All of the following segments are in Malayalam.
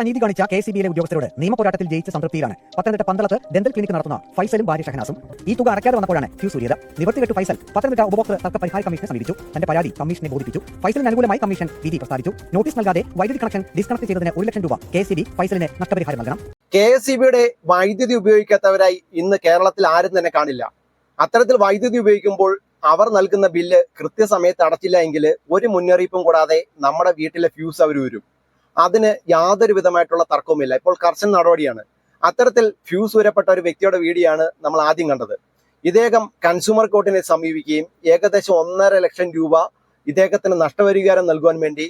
അനീതി കാണിച്ച കെ സി ബിയിലെ ഉദ്യോഗസ്ഥരോട് നിയമപോരാട്ടത്തിൽ ജയിച്ച സംതൃപ്തിയിലാണ്. പത്തനംതിട്ട പന്തളത്ത് ഡെന്റൽ ക്ലിനിക് നടത്തുന്ന ഫൈസലും ഭാര്യ ഷഹനാസും. ഈ തുക അടയ്ക്കാതെ വന്നപ്പോഴാണ് ഫ്യൂസ് ഊരിയത് നിവർത്തികെട്ട് ഫൈസൽ പത്തനംതിട്ട ഉപഭോക്തൃ തർക്ക പരിഹാര കമ്മീഷനെ സമീപിച്ചു. തന്റെ പരാതി കമ്മീഷനെ ബോധിപ്പിച്ചു. ഫൈസലിന് അനുകൂലമായി കമ്മീഷൻ വിധി പ്രസ്താവിച്ചു. നോട്ടീസ് നൽകാതെ വൈദ്യുതി കണക്ഷൻ ഡിസ്കണക്ട് ചെയ്തതിന് ഒരു ലക്ഷം രൂപ കെ സി ബി ഫൈസലിന് നഷ്ടപരിഹാരം നൽകണം. കെ എസ് സി ബിയുടെ വൈദ്യുതി ഉപയോഗിക്കാത്തവരായി ഇന്ന് കേരളത്തിൽ ആരും തന്നെ കാണില്ല. അത്തരത്തിൽ വൈദ്യുതി ഉപയോഗിക്കുമ്പോൾ അവർ നൽകുന്ന ബില്ല് കൃത്യസമയത്ത് അടച്ചില്ല എങ്കിൽ ഒരു മുന്നറിയിപ്പും കൂടാതെ നമ്മുടെ വീട്ടിലെ ഫ്യൂസ് അവർ വരും. അതിന് യാതൊരു വിധമായിട്ടുള്ള തർക്കവുമില്ല. ഇപ്പോൾ കർശന നടപടിയാണ്. അത്തരത്തിൽ ഫ്യൂസ് ഉരപ്പെട്ട ഒരു വ്യക്തിയുടെ വീഡിയോ ആണ് നമ്മൾ ആദ്യം കണ്ടത്. ഇദ്ദേഹം കൺസ്യൂമർ കോർട്ടിനെ സമീപിക്കുകയും ഏകദേശം ഒന്നര ലക്ഷം രൂപ ഇദ്ദേഹത്തിന് നഷ്ടപരിഹാരം നൽകുവാൻ വേണ്ടി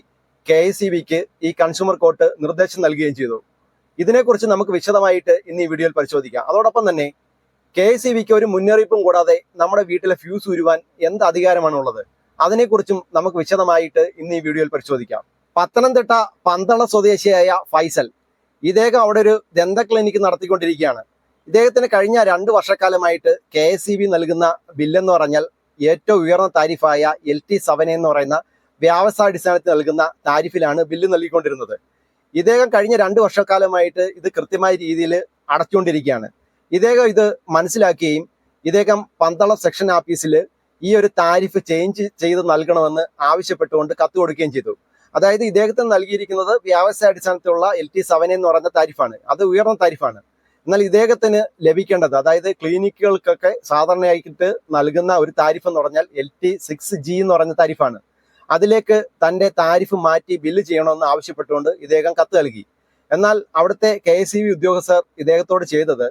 കെ എസ് ബിക്ക് ഈ കൺസ്യൂമർ കോർട്ട് നിർദ്ദേശം നൽകുകയും ചെയ്തു. ഇതിനെക്കുറിച്ച് നമുക്ക് വിശദമായിട്ട് ഇന്ന് ഈ വീഡിയോയിൽ പരിശോധിക്കാം. അതോടൊപ്പം തന്നെ കെ എസ് ബിക്ക് ഒരു മുന്നറിയിപ്പും കൂടാതെ നമ്മുടെ വീട്ടിലെ ഫ്യൂസ് ഉരുവാൻ എന്ത് അധികാരമാണുള്ളത്? അതിനെക്കുറിച്ചും നമുക്ക് വിശദമായിട്ട് ഇന്ന് ഈ വീഡിയോയിൽ പരിശോധിക്കാം. പത്തനംതിട്ട പന്തള സ്വദേശിയായ ഫൈസൽ. ഇദ്ദേഹം അവിടെ ഒരു ദന്ത ക്ലിനിക്ക് നടത്തിക്കൊണ്ടിരിക്കുകയാണ്. ഇദ്ദേഹത്തിന് കഴിഞ്ഞ രണ്ട് വർഷക്കാലമായിട്ട് കെ എസ് സി ബി നൽകുന്ന ബില്ലെന്ന് പറഞ്ഞാൽ ഏറ്റവും ഉയർന്ന താരിഫായ എൽ ടി എന്ന് പറയുന്ന വ്യാവസായാടിസ്ഥാനത്തിൽ നൽകുന്ന താരിഫിലാണ് ബില്ല് നൽകിക്കൊണ്ടിരുന്നത്. ഇദ്ദേഹം കഴിഞ്ഞ രണ്ട് വർഷക്കാലമായിട്ട് ഇത് കൃത്യമായ രീതിയിൽ അടച്ചുകൊണ്ടിരിക്കുകയാണ്. ഇദ്ദേഹം ഇത് മനസ്സിലാക്കുകയും ഇദ്ദേഹം പന്തളം സെക്ഷൻ ഓഫീസിൽ ഈ ഒരു താരിഫ് ചേഞ്ച് ചെയ്ത് നൽകണമെന്ന് ആവശ്യപ്പെട്ടുകൊണ്ട് കത്ത് കൊടുക്കുകയും ചെയ്തു. അതായത് ഇദ്ദേഹത്തിന് നൽകിയിരിക്കുന്നത് വ്യാവസായ അടിസ്ഥാനത്തിലുള്ള എൽ ടി സെവൻ എന്ന് പറയുന്ന താരിഫാണ്. അത് ഉയർന്ന താരിഫാണ്. എന്നാൽ ഇദ്ദേഹത്തിന് ലഭിക്കേണ്ടത് അതായത് ക്ലിനിക്കുകൾക്കൊക്കെ സാധാരണയായിട്ട് നൽകുന്ന ഒരു താരിഫ് എന്ന് പറഞ്ഞാൽ എൽ ടി സിക്സ് ജി എന്ന് പറയുന്ന താരിഫാണ്. അതിലേക്ക് തന്റെ താരിഫ് മാറ്റി ബില്ല് ചെയ്യണമെന്ന് ആവശ്യപ്പെട്ടുകൊണ്ട് ഇദ്ദേഹം കത്ത് നൽകി. എന്നാൽ അവിടുത്തെ കെ എസ് ഉദ്യോഗസ്ഥർ ഇദ്ദേഹത്തോട് ചെയ്തത്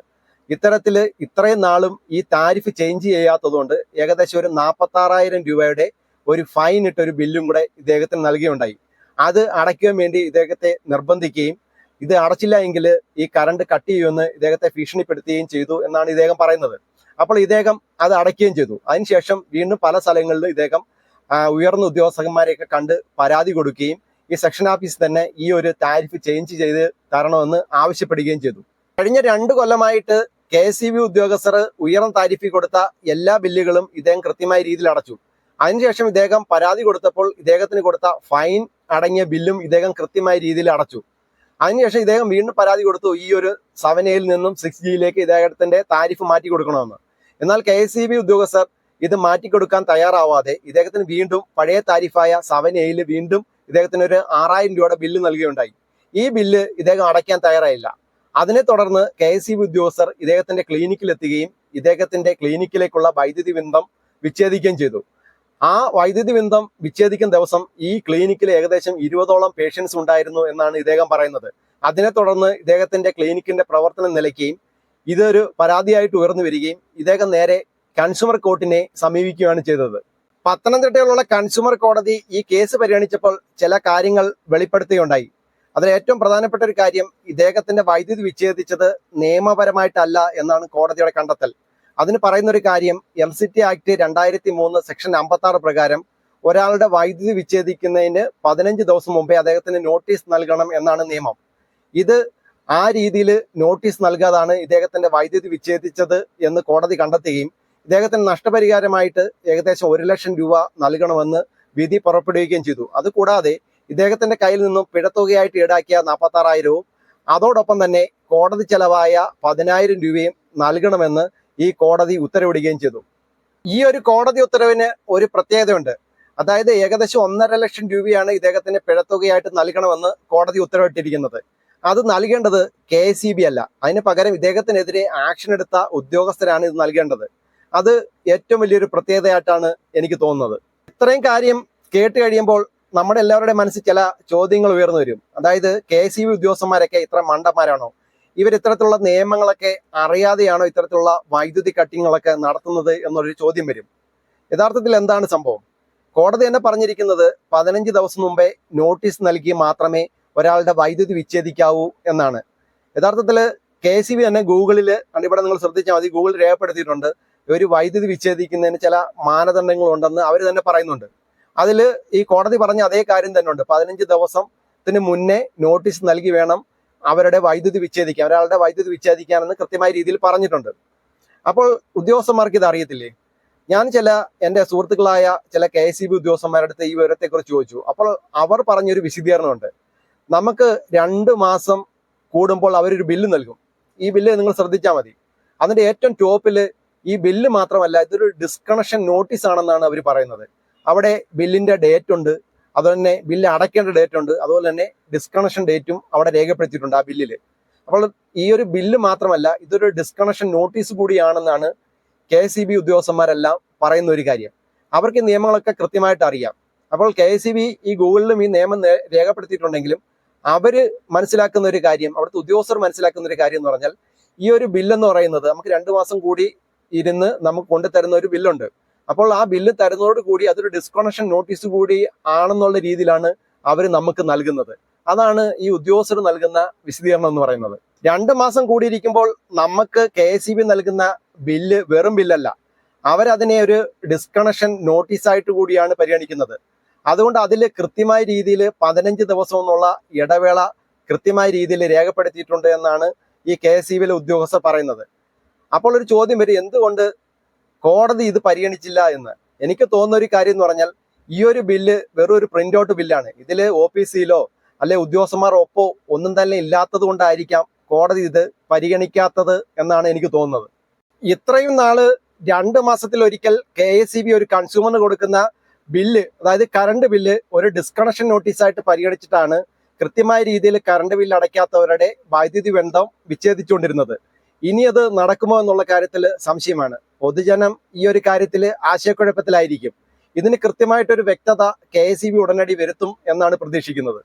ഇത്തരത്തിൽ ഇത്രയും നാളും ഈ താരിഫ് ചേഞ്ച് ചെയ്യാത്തതുകൊണ്ട് ഏകദേശം ഒരു നാൽപ്പത്തി രൂപയുടെ ഒരു ഫൈൻ ഇട്ട ഒരു ബില്ലും കൂടെ ഇദ്ദേഹത്തിന് നൽകുകയുണ്ടായി അത് അടയ്ക്കുവാൻ വേണ്ടി ഇദ്ദേഹത്തെ നിർബന്ധിക്കുകയും ഇത് അടച്ചില്ല എങ്കിൽ ഈ കറണ്ട് കട്ട് ചെയ്യുമെന്ന് ഇദ്ദേഹത്തെ ഭീഷണിപ്പെടുത്തുകയും ചെയ്തു എന്നാണ് ഇദ്ദേഹം പറയുന്നത്. അപ്പോൾ ഇദ്ദേഹം അത് അടയ്ക്കുകയും ചെയ്തു. അതിനുശേഷം വീണ്ടും പല സ്ഥലങ്ങളിലും ഇദ്ദേഹം ഉയർന്ന ഉദ്യോഗസ്ഥന്മാരെയൊക്കെ കണ്ട് പരാതി കൊടുക്കുകയും ഈ സെക്ഷൻ ഓഫീസ് തന്നെ ഈ ഒരു താരിഫ് ചേഞ്ച് ചെയ്ത് തരണമെന്ന് ആവശ്യപ്പെടുകയും ചെയ്തു. കഴിഞ്ഞ രണ്ട് കൊല്ലമായിട്ട് കെ എസ് ബി ഉദ്യോഗസ്ഥർ ഉയർന്ന താരിഫിൽ കൊടുത്ത എല്ലാ ബില്ലുകളും ഇദ്ദേഹം കൃത്യമായ രീതിയിൽ അടച്ചു. അതിനുശേഷം ഇദ്ദേഹം പരാതി കൊടുത്തപ്പോൾ ഇദ്ദേഹത്തിന് കൊടുത്ത ഫൈൻ അടങ്ങിയ ബില്ലും ഇദ്ദേഹം കൃത്യമായ രീതിയിൽ അടച്ചു. അതിനുശേഷം ഇദ്ദേഹം വീണ്ടും പരാതി കൊടുത്തു ഈ ഒരു സെവൻ എയിൽ നിന്നും സിക്സ് ജിയിലേക്ക് ഇദ്ദേഹത്തിന്റെ താരിഫ് മാറ്റി കൊടുക്കണമെന്ന്. എന്നാൽ കെ എസ് ഉദ്യോഗസ്ഥർ ഇത് മാറ്റിക്കൊടുക്കാൻ തയ്യാറാവാതെ ഇദ്ദേഹത്തിന് വീണ്ടും പഴയ താരിഫായ സെവൻ എയിൽ വീണ്ടും ഇദ്ദേഹത്തിന് ഒരു ആറായിരം രൂപയുടെ ബില്ല് നൽകുകയുണ്ടായി. ഈ ബില്ല് ഇദ്ദേഹം അടയ്ക്കാൻ തയ്യാറായില്ല. അതിനെ തുടർന്ന് കെ എസ് ഉദ്യോഗസ്ഥർ ഇദ്ദേഹത്തിന്റെ ക്ലിനിക്കിലെത്തുകയും ഇദ്ദേഹത്തിന്റെ ക്ലിനിക്കിലേക്കുള്ള വൈദ്യുതി ബന്ധം വിച്ഛേദിക്കുകയും ചെയ്തു. ആ വൈദ്യുതി ബന്ധം വിച്ഛേദിക്കുന്ന ദിവസം ഈ ക്ലിനിക്കിൽ ഏകദേശം ഇരുപതോളം പേഷ്യൻസ് ഉണ്ടായിരുന്നു എന്നാണ് ഇദ്ദേഹം പറയുന്നത്. അതിനെ തുടർന്ന് ഇദ്ദേഹത്തിന്റെ ക്ലിനിക്കിന്റെ പ്രവർത്തനം നിലയ്ക്കുകയും ഇതൊരു പരാതിയായിട്ട് ഉയർന്നു വരികയും ഇദ്ദേഹം നേരെ കൺസ്യൂമർ കോർട്ടിനെ സമീപിക്കുകയാണ് ചെയ്തത്. പത്തനംതിട്ടയിലുള്ള കൺസ്യൂമർ കോടതി ഈ കേസ് പരിഗണിച്ചപ്പോൾ ചില കാര്യങ്ങൾ വെളിപ്പെടുത്തുകയുണ്ടായി. അതിൽ ഏറ്റവും പ്രധാനപ്പെട്ട ഒരു കാര്യം ഇദ്ദേഹത്തിന്റെ വൈദ്യുതി വിച്ഛേദിച്ചത് നിയമപരമായിട്ടല്ല എന്നാണ് കോടതിയുടെ കണ്ടെത്തൽ. അതിന് പറയുന്ന ഒരു കാര്യം എം സി ടി ആക്ട് രണ്ടായിരത്തി മൂന്ന് സെക്ഷൻ അമ്പത്തി ആറ് പ്രകാരം ഒരാളുടെ വൈദ്യുതി വിച്ഛേദിക്കുന്നതിന് പതിനഞ്ച് ദിവസം മുമ്പേ അദ്ദേഹത്തിന് നോട്ടീസ് നൽകണം എന്നാണ് നിയമം. ഇത് ആ രീതിയിൽ നോട്ടീസ് നൽകാതാണ് ഇദ്ദേഹത്തിന്റെ വൈദ്യുതി വിച്ഛേദിച്ചത് എന്ന് കോടതി കണ്ടെത്തുകയും ഇദ്ദേഹത്തിന് നഷ്ടപരിഹാരമായിട്ട് ഏകദേശം ഒരു ലക്ഷം രൂപ നൽകണമെന്ന് വിധി പുറപ്പെടുവിക്കുകയും ചെയ്തു. അതുകൂടാതെ ഇദ്ദേഹത്തിന്റെ കയ്യിൽ നിന്നും പിഴത്തുകയായിട്ട് ഈടാക്കിയ നാൽപ്പത്തി ആറായിരവും അതോടൊപ്പം തന്നെ കോടതി ചെലവായ പതിനായിരം രൂപയും നൽകണമെന്ന് ഈ കോടതി ഉത്തരവിടുകയും ചെയ്തു. ഈ ഒരു കോടതി ഉത്തരവിന് ഒരു പ്രത്യേകതയുണ്ട്. അതായത് ഏകദേശം ഒന്നര ലക്ഷം രൂപയാണ് ഇദ്ദേഹത്തിന് പിഴത്തുകയായിട്ട് നൽകണമെന്ന് കോടതി ഉത്തരവിട്ടിരിക്കുന്നത്. അത് നൽകേണ്ടത് കെ എസ് അല്ല. അതിന് പകരം ഇദ്ദേഹത്തിനെതിരെ ആക്ഷൻ എടുത്ത ഉദ്യോഗസ്ഥരാണ് ഇത് നൽകേണ്ടത്. അത് ഏറ്റവും വലിയൊരു പ്രത്യേകതയായിട്ടാണ് എനിക്ക് തോന്നുന്നത്. ഇത്രയും കാര്യം കേട്ട് കഴിയുമ്പോൾ നമ്മുടെ എല്ലാവരുടെ മനസ്സിൽ ചില ചോദ്യങ്ങൾ ഉയർന്നു വരും. അതായത് കെ സി ബി ഉദ്യോഗസ്ഥന്മാരൊക്കെ ഇത്ര മണ്ടന്മാരാണോ? ഇവർ ഇത്തരത്തിലുള്ള നിയമങ്ങളൊക്കെ അറിയാതെയാണോ ഇത്തരത്തിലുള്ള വൈദ്യുതി കട്ടിങ്ങുകളൊക്കെ നടത്തുന്നത് എന്നൊരു ചോദ്യം വരും. യഥാർത്ഥത്തിൽ എന്താണ് സംഭവം? കോടതി തന്നെ പറഞ്ഞിരിക്കുന്നത് പതിനഞ്ച് ദിവസം മുമ്പേ നോട്ടീസ് നൽകി മാത്രമേ ഒരാളുടെ വൈദ്യുതി വിച്ഛേദിക്കാവൂ എന്നാണ്. യഥാർത്ഥത്തിൽ കെ സി ബി തന്നെ ഗൂഗിളിൽ ഇവിടെ നിങ്ങൾ ശ്രദ്ധിച്ചാൽ മതി ഗൂഗിൾ രേഖപ്പെടുത്തിയിട്ടുണ്ട് ഒരു വൈദ്യുതി വിച്ഛേദിക്കുന്നതിന് ചില മാനദണ്ഡങ്ങളുണ്ടെന്ന് അവർ തന്നെ പറയുന്നുണ്ട്. അതിൽ ഈ കോടതി പറഞ്ഞ അതേ കാര്യം തന്നെ ഉണ്ട് പതിനഞ്ച് ദിവസത്തിന് മുന്നേ നോട്ടീസ് നൽകി വേണം അവരുടെ വൈദ്യുതി വിച്ഛേദിക്കാം ഒരാളുടെ വൈദ്യുതി വിച്ഛേദിക്കാമെന്ന് കൃത്യമായ രീതിയിൽ പറഞ്ഞിട്ടുണ്ട്. അപ്പോൾ ഉദ്യോഗസ്ഥന്മാർക്ക് ഇത് അറിയത്തില്ലേ? ഞാൻ ചില എന്റെ സുഹൃത്തുക്കളായ ചില കെ എസ് ബി ഉദ്യോഗസ്ഥന്മാരുടെ അടുത്ത് ഈ വിവരത്തെക്കുറിച്ച് ചോദിച്ചു. അപ്പോൾ അവർ പറഞ്ഞൊരു വിശദീകരണമുണ്ട്. നമുക്ക് രണ്ട് മാസം കൂടുമ്പോൾ അവരൊരു ബില്ല് നൽകും. ഈ ബില്ല് നിങ്ങൾ ശ്രദ്ധിച്ചാൽ മതി. അതിന്റെ ഏറ്റവും ടോപ്പിൽ ഈ ബില്ല് മാത്രമല്ല ഇതൊരു ഡിസ്കണക്ഷൻ നോട്ടീസ് ആണെന്നാണ് അവർ പറയുന്നത്. അവിടെ ബില്ലിന്റെ ഡേറ്റ് ഉണ്ട് അതുപോലെ തന്നെ ബില്ല് അടയ്ക്കേണ്ട ഡേറ്റ് ഉണ്ട്. അതുപോലെ തന്നെ ഡിസ്കണക്ഷൻ ഡേറ്റും അവിടെ രേഖപ്പെടുത്തിയിട്ടുണ്ട് ആ ബില്ലിൽ അപ്പോൾ ഈ ഒരു ബില്ല് മാത്രമല്ല ഇതൊരു ഡിസ്കണക്ഷൻ നോട്ടീസ് കൂടിയാണെന്നാണ് കെ എസ് സി ബി ഉദ്യോഗസ്ഥന്മാരെല്ലാം പറയുന്ന ഒരു കാര്യം. അവർക്ക് നിയമങ്ങളൊക്കെ കൃത്യമായിട്ട് അറിയാം. അപ്പോൾ കെ എസ് സി ബി ഈ ഗൂഗിളിലും ഈ നിയമം രേഖപ്പെടുത്തിയിട്ടുണ്ടെങ്കിലും അവർ മനസ്സിലാക്കുന്ന ഒരു കാര്യം അവിടുത്തെ ഉദ്യോഗസ്ഥർ മനസ്സിലാക്കുന്ന ഒരു കാര്യം എന്ന് പറഞ്ഞാൽ ഈ ഒരു ബില്ലെന്ന് പറയുന്നത് നമുക്ക് രണ്ടു മാസം കൂടി ഇരുന്ന് നമുക്ക് കൊണ്ടുതരുന്ന ഒരു ബില്ലുണ്ട്. അപ്പോൾ ആ ബില്ല് തരുന്നതോട് കൂടി അതൊരു ഡിസ്കണക്ഷൻ നോട്ടീസ് കൂടി ആണെന്നുള്ള രീതിയിലാണ് അവർ നമുക്ക് നൽകുന്നത്. അതാണ് ഈ ഉദ്യോഗസ്ഥർ നൽകുന്ന വിശദീകരണം എന്ന് പറയുന്നത്. രണ്ട് മാസം കൂടിയിരിക്കുമ്പോൾ നമുക്ക് കെ എസ് നൽകുന്ന ബില്ല് വെറും ബില്ലല്ല. അവരതിനെ ഒരു ഡിസ്കണക്ഷൻ നോട്ടീസായിട്ട് കൂടിയാണ് പരിഗണിക്കുന്നത്. അതുകൊണ്ട് അതിൽ കൃത്യമായ രീതിയിൽ പതിനഞ്ച് ദിവസം എന്നുള്ള ഇടവേള കൃത്യമായ രീതിയിൽ രേഖപ്പെടുത്തിയിട്ടുണ്ട് എന്നാണ് ഈ കെ എസ് ഉദ്യോഗസ്ഥർ പറയുന്നത്. അപ്പോൾ ഒരു ചോദ്യം വരും. എന്തുകൊണ്ട് കോടതി ഇത് പരിഗണിച്ചില്ല എന്ന്. എനിക്ക് തോന്നുന്ന ഒരു കാര്യം എന്ന് പറഞ്ഞാൽ ഈ ഒരു ബില്ല് വെറും ഒരു പ്രിന്റ് ഔട്ട് ബില്ലാണ്. ഇതിൽ സിയിലോ അല്ലെ ഉദ്യോഗസ്ഥന്മാർ ഒപ്പോ ഒന്നും തന്നെ ഇല്ലാത്തത് കൊണ്ടായിരിക്കാം കോടതി ഇത് പരിഗണിക്കാത്തത് എന്നാണ് എനിക്ക് തോന്നുന്നത്. ഇത്രയും നാൾ രണ്ട് മാസത്തിൽ ഒരിക്കൽ കെ എസ് ഒരു കൺസ്യൂമറിന് കൊടുക്കുന്ന ബില്ല് അതായത് കറണ്ട് ബില്ല് ഒരു ഡിസ്കണക്ഷൻ നോട്ടീസായിട്ട് പരിഗണിച്ചിട്ടാണ് കൃത്യമായ രീതിയിൽ കറണ്ട് ബില്ല് അടയ്ക്കാത്തവരുടെ വൈദ്യുതി ബന്ധം വിച്ഛേദിച്ചുകൊണ്ടിരുന്നത്. ഇനി അത് നടക്കുമോ എന്നുള്ള കാര്യത്തിൽ സംശയമാണ്. പൊതുജനം ഈ ഒരു കാര്യത്തിൽ ആശയക്കുഴപ്പത്തിലായിരിക്കും. ഇതിന് കൃത്യമായിട്ടൊരു വ്യക്തത കെ എസ് ഉടനടി വരുത്തും എന്നാണ് പ്രതീക്ഷിക്കുന്നത്.